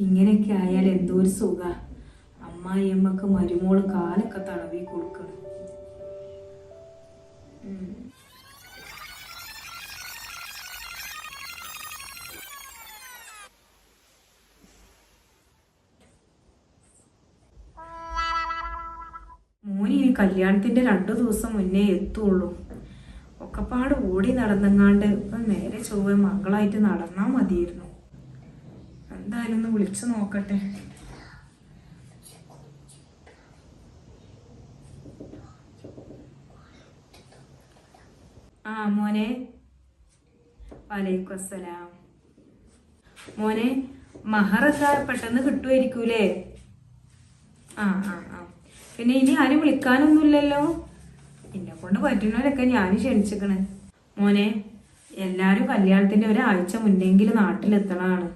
ഇങ്ങനെയൊക്കെ ആയാൽ എന്തോ ഒരു സുഖ. അമ്മായിയമ്മക്ക് മരുമോൾ കാലൊക്കെ തടവി കൊടുക്കണം. മോനി കല്യാണത്തിന്റെ രണ്ടു ദിവസം മുന്നേ എത്തുള്ളൂ. ഒക്കെപ്പാട് ഓടി നടന്നെങ്ങാണ്ട് നേരെ ചൊവ്വ മകളായിട്ട് നടന്നാ മതിയായിരുന്നു. എന്തായാലും ഒന്ന് വിളിച്ചു നോക്കട്ടെ. ആ മോനെ. വലൈക്കും അസ്സലാം. മോനെ മഹറൊക്കെ പെട്ടെന്ന് കിട്ടുമായിരിക്കൂലേ ആ ആ ആ. പിന്നെ ഇനി ആരും വിളിക്കാനൊന്നുമില്ലല്ലോ? എന്നെ കൊണ്ട് പറ്റുന്നവരൊക്കെ ഞാൻ ക്ഷണിച്ചിക്കണ്. മോനെ എല്ലാരും കല്യാണത്തിന്റെ ഒരാഴ്ച മുന്നെങ്കിലും നാട്ടിലെത്തണതാണ്.